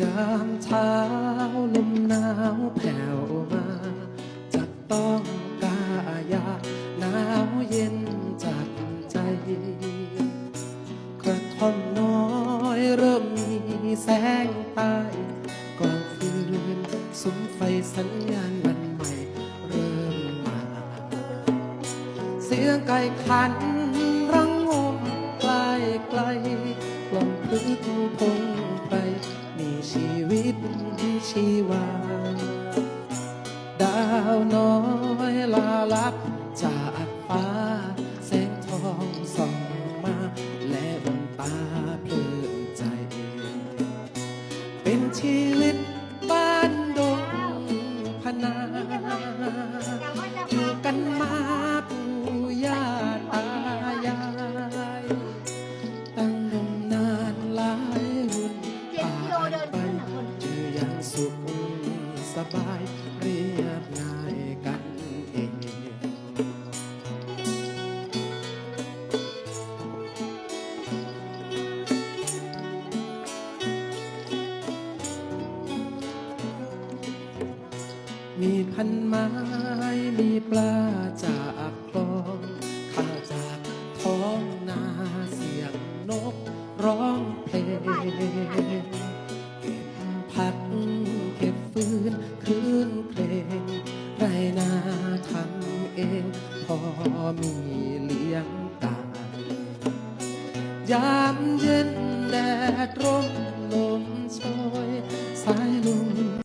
จามเช้าลมหนาวแผ่วมาจะต้องกายาหนาวเย็นจัดใจกระท่อมน้อยเริ่มมีแสงใต้กองฟืนสุมไฟสัญญาณวันใหม่เริ่มมา เสียงไก่ขันรังงมไกลไกลกล่อมพลึกพง ไป มีชีวิตชีวา ดาวน้อยลาลับจากฟ้า แสงทองส่องมา และบนตาเพลินใจ เป็นชีวิตบ้านดงพนาอยู่กันมา ย่างสุขสบายเรียบง่ายกันเอง มีพันไม้มีปลาจากคลองข้าจากท้องนาเสียงนกร้องเพลง บผัดเก็บฟืนคืนเพลงไรนาทำเอง พอมีเลี้ยงตายยามเย็นแดดร่ม